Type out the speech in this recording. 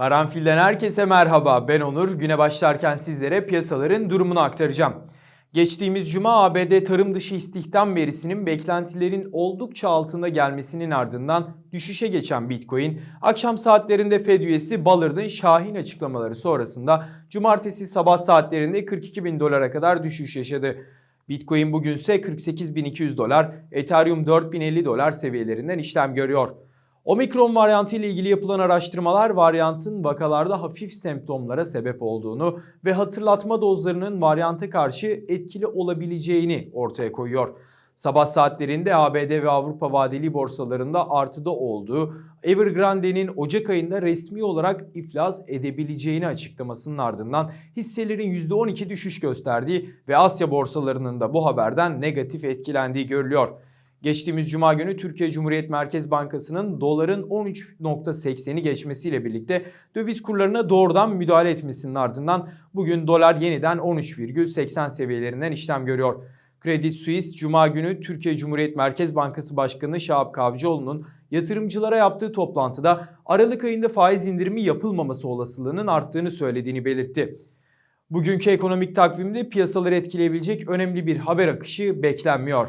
Karanfil'den herkese merhaba. Ben Onur. Güne başlarken sizlere piyasaların durumunu aktaracağım. Geçtiğimiz cuma ABD tarım dışı istihdam verisinin beklentilerin oldukça altında gelmesinin ardından düşüşe geçen Bitcoin, akşam saatlerinde Fed üyesi Ballard'ın şahin açıklamaları sonrasında cumartesi sabah saatlerinde 42 bin dolara kadar düşüş yaşadı. Bitcoin bugünse 48.200 dolar, Ethereum 4050 dolar seviyelerinden işlem görüyor. Omikron varyantı ile ilgili yapılan araştırmalar varyantın vakalarda hafif semptomlara sebep olduğunu ve hatırlatma dozlarının varyanta karşı etkili olabileceğini ortaya koyuyor. Sabah saatlerinde ABD ve Avrupa vadeli borsalarında artıda olduğu, Evergrande'nin Ocak ayında resmi olarak iflas edebileceğini açıklamasının ardından hisselerin %12 düşüş gösterdiği ve Asya borsalarının da bu haberden negatif etkilendiği görülüyor. Geçtiğimiz cuma günü Türkiye Cumhuriyet Merkez Bankası'nın doların 13.80'i geçmesiyle birlikte döviz kurlarına doğrudan müdahale etmesinin ardından bugün dolar yeniden 13,80 seviyelerinden işlem görüyor. Credit Suisse Cuma günü Türkiye Cumhuriyet Merkez Bankası Başkanı Şahap Kavcıoğlu'nun yatırımcılara yaptığı toplantıda Aralık ayında faiz indirimi yapılmaması olasılığının arttığını söylediğini belirtti. Bugünkü ekonomik takvimde piyasaları etkileyebilecek önemli bir haber akışı beklenmiyor.